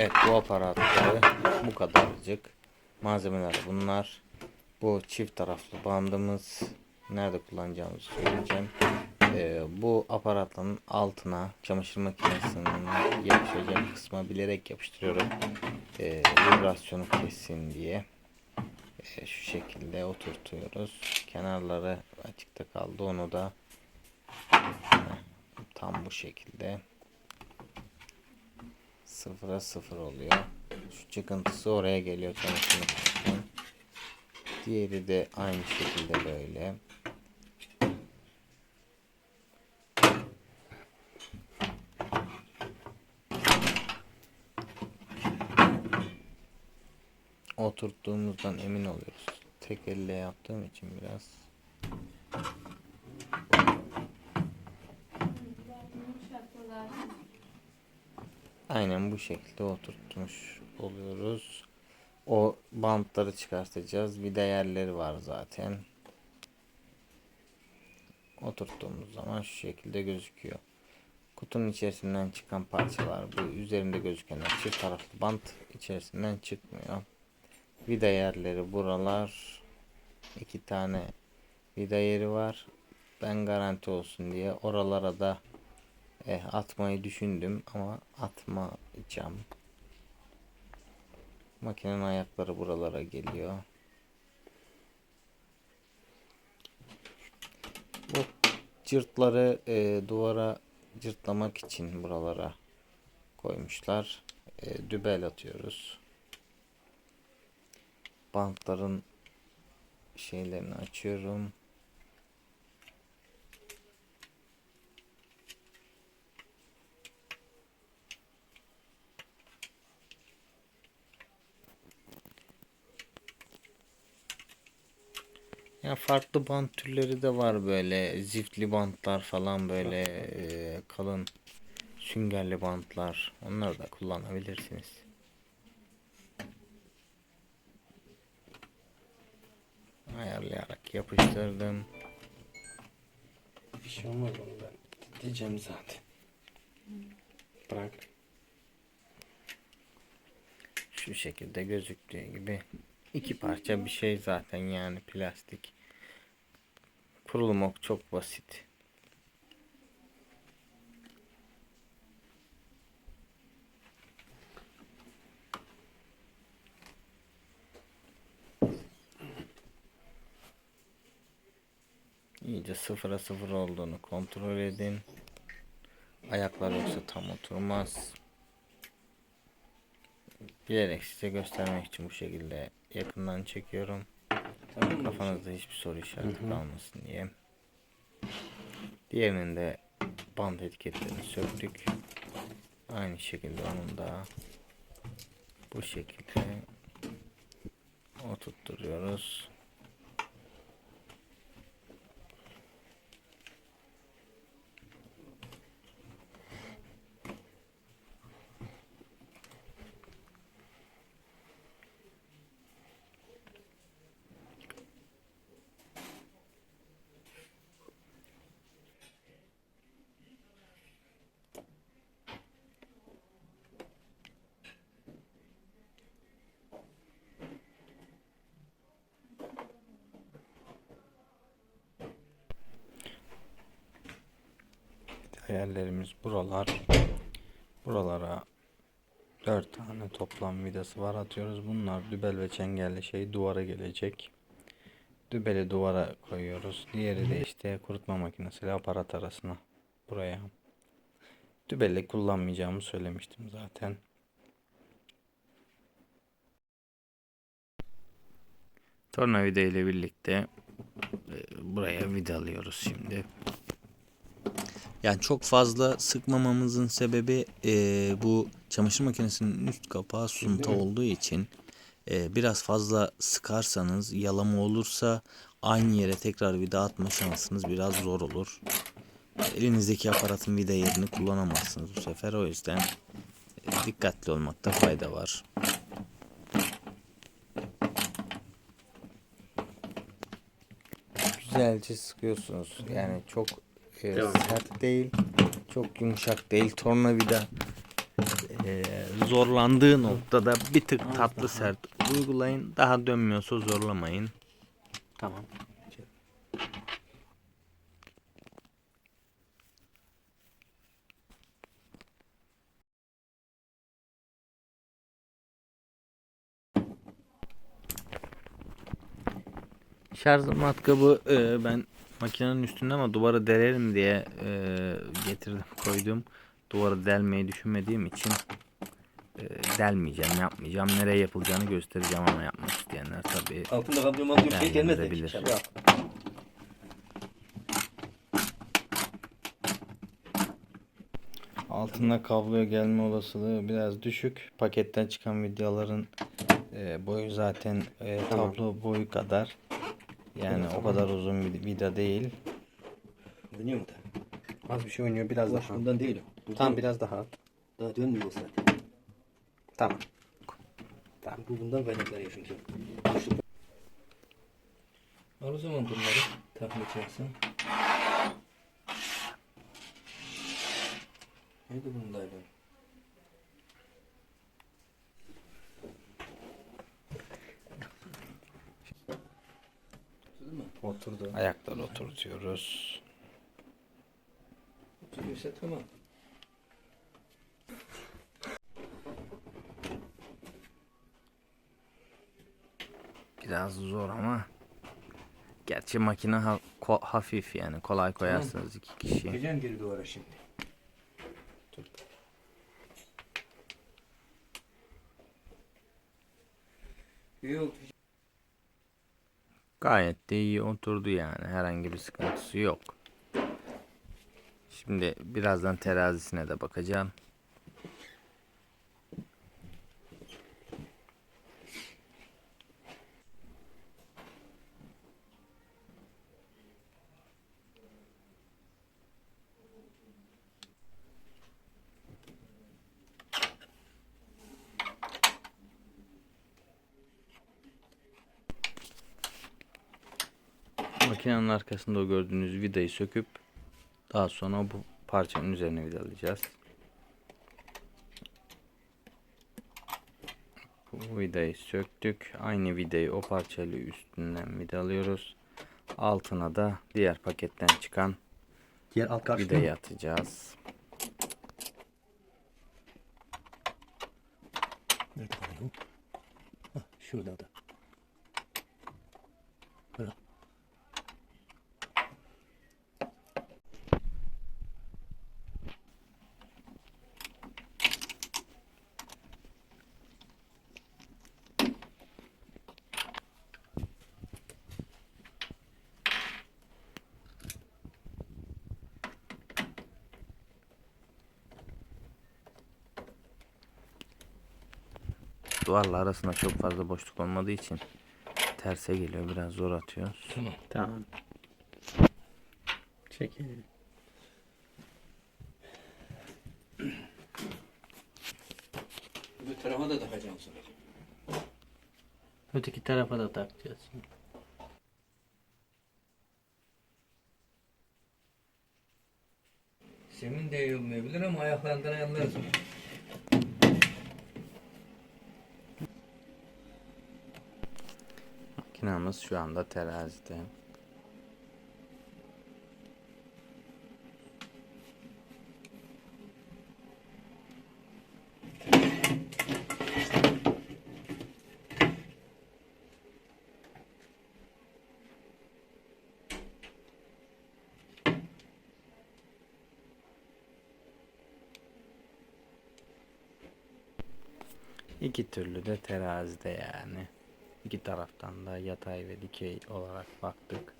Evet bu aparatları bu kadarcık. Malzemeler bunlar. Bu çift taraflı bandımız. Nerede kullanacağımızı söyleyeceğim. Ee, bu aparatın altına çamaşır makinesinin yapışacak kısma bilerek yapıştırıyorum. Ee, vibrasyonu kessin diye. Ee, şu şekilde oturtuyoruz. Kenarları açıkta kaldı. Onu da tam bu şekilde sıfıra sıfır oluyor. Şu çıkıntısı oraya geliyor makinesinin. Diğeri de aynı şekilde böyle. Oturttuğumuzdan emin oluyoruz. Tek elle yaptığım için biraz Aynen bu şekilde oturtmuş oluyoruz. O bantları çıkartacağız. Vida yerleri var zaten. Oturttuğumuz zaman şu şekilde gözüküyor. Kutunun içerisinden çıkan parçalar bu üzerinde gözükenler çift taraflı bant içerisinden çıkmıyor. Vida yerleri buralar. iki tane vida yeri var. Ben garanti olsun diye oralara da eh, atmayı düşündüm ama atmayacağım. Makinenin ayakları buralara geliyor. Bu cırtları e, duvara cırtlamak için buralara koymuşlar. E, dübel atıyoruz. Bantların şeylerini açıyorum. Ya farklı bant türleri de var böyle ziftli bantlar falan böyle e, kalın süngerli bantlar onları da kullanabilirsiniz. Ayarlayarak yapıştırdım. Bir şey olmaz onu ben diyeceğim zaten. Bırak. Şu şekilde gözüktüğü gibi iki parça bir şey zaten yani plastik. Kurulumu çok basit. İyice sıfıra sıfır olduğunu kontrol edin. Ayaklar yoksa tam oturmaz. Bilerek size göstermek için bu şekilde yakından çekiyorum. Tamam mı? Kafanızda hiçbir soru işareti Hı hı. kalmasın diye. Diğerinin de band etiketlerini söktük. Aynı şekilde onun da bu şekilde oturtturuyoruz. Hayallerimiz buralar. Buralara 4 tane toplam vidası var atıyoruz. Bunlar dübel ve çengelli şey duvara gelecek. Dübeli duvara koyuyoruz. Diğeri de işte kurutma makinesiyle aparat arasına buraya. Dübeli kullanmayacağımı söylemiştim zaten. Tornavida ile birlikte e, buraya vidalıyoruz şimdi. Yani çok fazla sıkmamamızın sebebi e, bu çamaşır makinesinin üst kapağı sunta olduğu için e, biraz fazla sıkarsanız yalama olursa aynı yere tekrar vida atma şansınız biraz zor olur. Elinizdeki aparatın vida yerini kullanamazsınız bu sefer o yüzden e, dikkatli olmakta fayda var. Güzelce sıkıyorsunuz. Yani çok e, sert değil, çok yumuşak değil. Tornavida e, zorlandığı noktada bir tık tatlı sert uygulayın. Daha dönmüyorsa zorlamayın. Tamam. Şarj matkabı e, ben makinenin üstünde ama duvara delerim diye e, getirdim koydum. Duvara delmeyi düşünmediğim için e, delmeyeceğim yapmayacağım. Nereye yapılacağını göstereceğim ama yapmak isteyenler tabii Altında kablo mablo şey. Şaka yap. Altında kabloya gelme olasılığı biraz düşük. Paketten çıkan videoların e, boyu zaten e, Tamam. tablo boyu kadar. Yani o kadar uzun bir vida değil. Dönüyor mu da? Az bir şey oynuyor biraz daha. bundan değil o. Tam biraz daha. Daha dönmüyor zaten. Tamam. Tamam. Bu bundan kaynaklanıyor çünkü. Al o zaman bunları tahmin edeceksin. Neydi bunun dayıları? Oturdu. Ayakları oturtuyoruz. Oturuyorsa tamam. Biraz zor ama gerçi makine ha- ko- hafif yani kolay koyarsınız iki kişi. Çekeceğim geri duvara şimdi. Dur. İyi oldu. Gayet de iyi oturdu yani herhangi bir sıkıntısı yok. Şimdi birazdan terazisine de bakacağım. Makinenin arkasında o gördüğünüz vidayı söküp daha sonra bu parçanın üzerine vidalayacağız. Bu vidayı söktük. Aynı vidayı o parçayla üstünden vidalıyoruz. Altına da diğer paketten çıkan Diğer alt karşı. vidayı atacağız. Nerede kalıyor? Hah, şurada da. Bırak. Duvarla arasında çok fazla boşluk olmadığı için terse geliyor. Biraz zor atıyor. Tamam. Tamam. Çekelim. Bu tarafa da takacağım sonra. Öteki tarafa da takacağız. Zemin de iyi olmayabilir ama ayaklarından Makinamız şu anda terazide. İki türlü de terazide yani. İki taraftan da yatay ve dikey olarak baktık.